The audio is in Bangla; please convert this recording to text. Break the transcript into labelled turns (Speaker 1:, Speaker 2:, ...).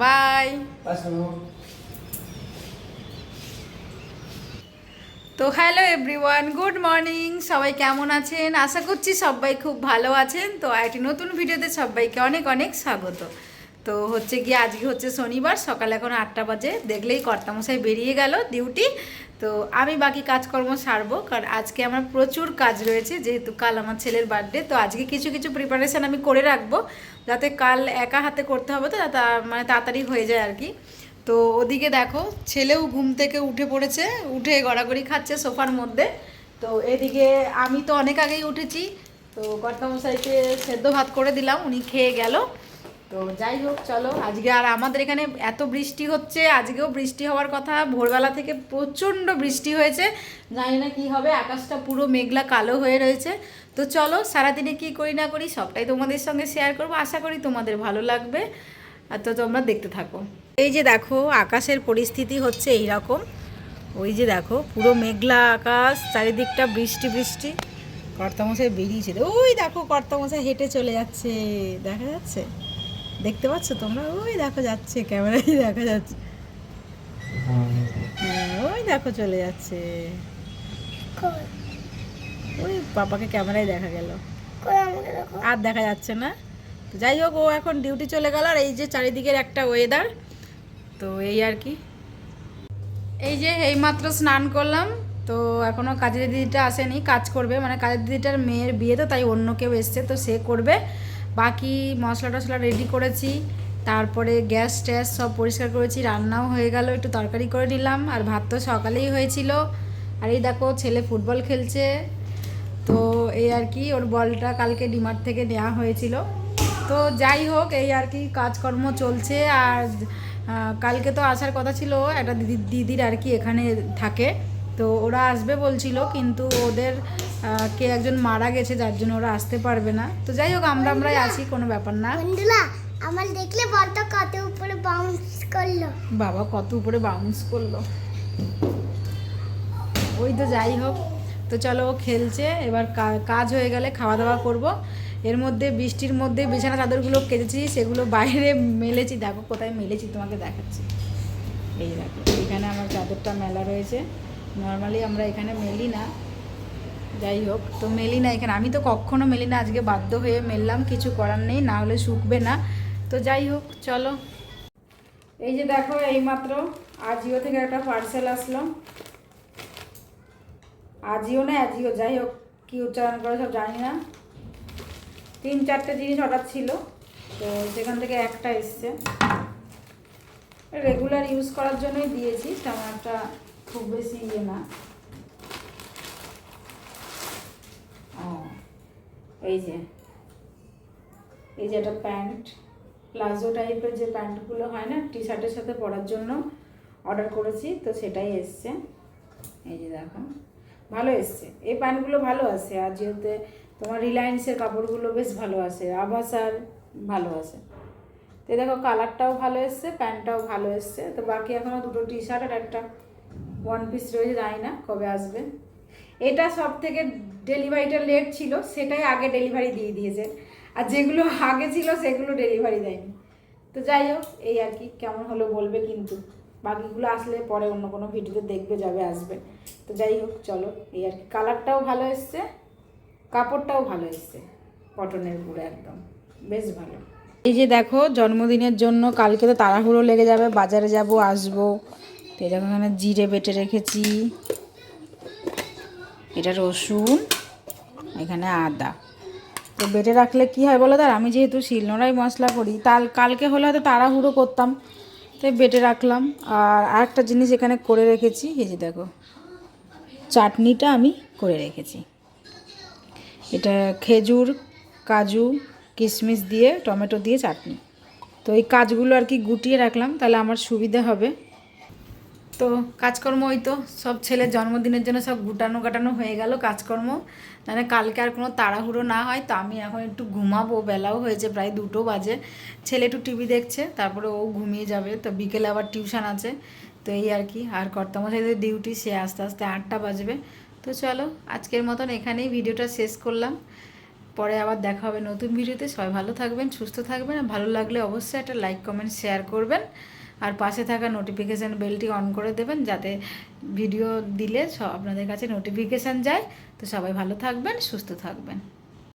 Speaker 1: বাই। তো হ্যালো এভরিওয়ান, গুড মর্নিং। সবাই কেমন আছেন? আশা করছি সবাই খুব ভালো আছেন। তো একটি নতুন ভিডিওতে সবাইকে অনেক অনেক স্বাগত। তো হচ্ছে গিয়ে আজকে হচ্ছে শনিবার, সকাল এখন আটটা বাজে। দেখলেই কর্তামশাই বেরিয়ে গেল ডিউটি। তো আমি বাকি কাজকর্ম সারবো, কারণ আজকে আমার প্রচুর কাজ রয়েছে, যেহেতু কাল আমার ছেলের বার্থডে তো আজকে কিছু কিছু প্রিপারেশান আমি করে রাখব, যাতে কাল একা হাতে করতে হবে তো মানে তাড়াতাড়ি হয়ে যায় আর কি। তো ওদিকে দেখো, ছেলেও ঘুম থেকে উঠে পড়েছে, উঠে গড়াগড়ি খাচ্ছে সোফার মধ্যে। তো এদিকে আমি তো অনেক আগেই উঠেছি, তো কর্তামশাইকে সেদ্ধ ভাত করে দিলাম, উনি খেয়ে গেল। তো যাই হোক, চলো। আজকে আর আমাদের এখানে এত বৃষ্টি হচ্ছে, আজকেও বৃষ্টি হওয়ার কথা। ভোরবেলা থেকে প্রচণ্ড বৃষ্টি হয়েছে। জানি না কি হবে, আকাশটা পুরো মেঘলা কালো হয়ে রয়েছে। তো চলো, সারাদিনে কি করি না করি সবটাই তোমাদের সঙ্গে শেয়ার করব। আশা করি তোমাদের ভালো লাগবে। আর তো তোমরা দেখতে থাকো। এই যে দেখো, আকাশের পরিস্থিতি হচ্ছে এই রকম ওই যে দেখো, পুরো মেঘলা আকাশ, চারিদিকটা বৃষ্টি বৃষ্টি। কর্তামশাই বেরিয়েছে। ওই দেখো, কর্তামশাই হেঁটে চলে যাচ্ছে। দেখা যাচ্ছে? দেখতে পাচ্ছ তোমরা? ওই দেখো যাচ্ছে ক্যামেরায় দেখা যাচ্ছে। ওই দেখো চলে যাচ্ছে। ওই পাপাকে ক্যামেরায় দেখা গেল। আর দেখা যাচ্ছে না। তো যাই হোক ও এখন ডিউটি চলে গেল আর এই যে চারিদিকের একটা ওয়েদার তো এই আর কি। এই যে এইমাত্র স্নান করলাম তো এখনও কাজের দিদিটা আসেনি কাজ করবে। মানে কাজের দিদিটার মেয়ের বিয়ে তো তাই অন্য কেউ এসছে তো সে করবে। বাকি মশলা টশলা রেডি করেছি। তারপরে গ্যাস ট্যাস সব পরিষ্কার করেছি, রান্নাও হয়ে গেল, একটু তরকারি করে নিলাম। আর ভাত তো সকালেই হয়েছিল। আর এই দেখো, ছেলে ফুটবল খেলছে। তো এই আর কি, ওর বলটা কালকে ডিমার্ট থেকে নেওয়া হয়েছিল। তো যাই হোক, এই আর কি কাজকর্ম চলছে। আর কালকে তো আসার কথা ছিল, একটা দিদি, দিদির আর কি এখানে থাকে। তো ওরা আসবে বলছিল, কিন্তু ওদের কে একজন মারা গেছে যার জন্য ওরা আসতে পারবে না। তো যাই হোক আমরা আমরাই আসি কোনো ব্যাপার না।
Speaker 2: বন্ধুরা আমার দেখলে বলটা কত উপরে বাউন্স করল।
Speaker 1: বাবা কত উপরে বাউন্স করল। ওই তো যাই হোক। তো চলো ও খেলছে। এবার কাজ হয়ে গেলে খাওয়া দাওয়া করব। এর মধ্যে বৃষ্টির মধ্যে বিছানা চাদরগুলো কেটেছি সেগুলো বাইরে মেলেছি। দেখো কোথায় মেলেছি তোমাকে দেখাচ্ছি। এই দেখো এখানে আমার চাদরটা মেলা রয়েছে। নর্মালি আমরা এখানে মেলি না। যাই হোক তো মেলি না এখানে। আমি তো কখনো মেলি না আজকে বাধ্য হয়ে মেললাম, কিছু করার নেই, না হলে শুকবে না। তো যাই হোক চলো। এই যে দেখো, এইমাত্র আজিও থেকে একটা পার্সেল আসলো। আজিও না আজিও যাই হোক কী উচ্চারণ করে সব জানি না। তিন চারটে জিনিস অর্ডার ছিল, তো সেখান থেকে একটা এসছে। রেগুলার ইউজ করার জন্যই দিয়েছি, তেমন একটা খুব বেশি ইয়ে না ও এই যে এই যে একটা প্যান্ট, প্লাজো টাইপের যে প্যান্টগুলো হয় না টি শার্টের সাথে পরার জন্য অর্ডার করেছি, তো সেটাই এসছে। এই যে দেখো, ভালো এসছে। এই প্যান্টগুলো ভালো আছে, আর যেহেতু তোমার রিলায়েন্সের কাপড়গুলো বেশ ভালো আছে আবাসার ভালো আছে। তো দেখো, কালারটাও ভালো এসছে, প্যান্টটাও ভালো এসছে, তো বাকি এখনও দুটো টি শার্ট আর একটা ওয়ান পিস রয়েছে জানি না কবে আসবে। এটা সব থেকে ডেলিভারিটা লেট ছিল, সেটাই আগে ডেলিভারি দিয়ে দিয়েছে আর যেগুলো আগে ছিল, সেগুলো ডেলিভারি দেয়নি। তো যাই হোক, এই আর কি, কেমন হলো বলবে কিন্তু। বাকিগুলো আসলে পরে অন্য কোনো ভিডিওতে দেখবে, যাবে, আসবে। তো যাই হোক, চলো, এই আর কি। কালারটাও ভালো এসছে, কাপড়টাও ভালো এসছে, কটনের পুরো একদম। বেশ ভালো। এই যে দেখো, জন্মদিনের জন্য কালকে তো তাড়াহুড়ো লেগে যাবে, বাজারে যাব, আসব। তো এখানে জিরে বেটে রেখেছি। এটা রসুন, এখানে আদা। তো বেটে রাখলে কি হয় বলো তার আমি যেহেতু শিলনোড়াই মশলা করি, তাল কালকে হলে হয়তো তাড়াহুড়ো করতাম। তাই বেটে রাখলাম। আর আরেকটা জিনিস এখানে করে রেখেছি, এই যে দেখো, চাটনিটা আমি করে রেখেছি। এটা খেজুর, কাজু, কিশমিশ দিয়ে, টমেটো দিয়ে চাটনি। তো এই কাজগুলো আর কি গুটিয়ে রাখলাম, তাহলে আমার সুবিধা হবে। তো কাজকর্ম ওই তো, সব ছেলের জন্মদিনের জন্য সব গুটানো গাটানো হয়ে গেল কাজকর্ম। মানে কালকে আর কোনো তাড়াহুড়ো না হয়, তো আমি এখন একটু ঘুমাবো, বেলাও হয়েছে প্রায় দুটো বাজে। ছেলে একটু টিভি দেখছে, তারপরে ও ঘুমিয়ে যাবে, তো বিকেলে আবার টিউশন আছে। তো এই আর কি, আর কর্তামশাইদের ডিউটি, সে আস্তে আস্তে আটটা বাজবে। তো চলো, আজকের মতন এখানেই ভিডিওটা শেষ করলাম। পরে আবার দেখা হবে নতুন ভিডিওতে। সবাই ভালো থাকবেন, সুস্থ থাকবেন। আর ভালো লাগলে অবশ্যই একটা লাইক, কমেন্ট, শেয়ার করবেন। আর পাশে থাকা নোটিফিকেশান বেলটি অন করে দেবেন, যাতে ভিডিও দিলে আপনাদের কাছে নোটিফিকেশান যায়। তো সবাই ভালো থাকবেন, সুস্থ থাকবেন।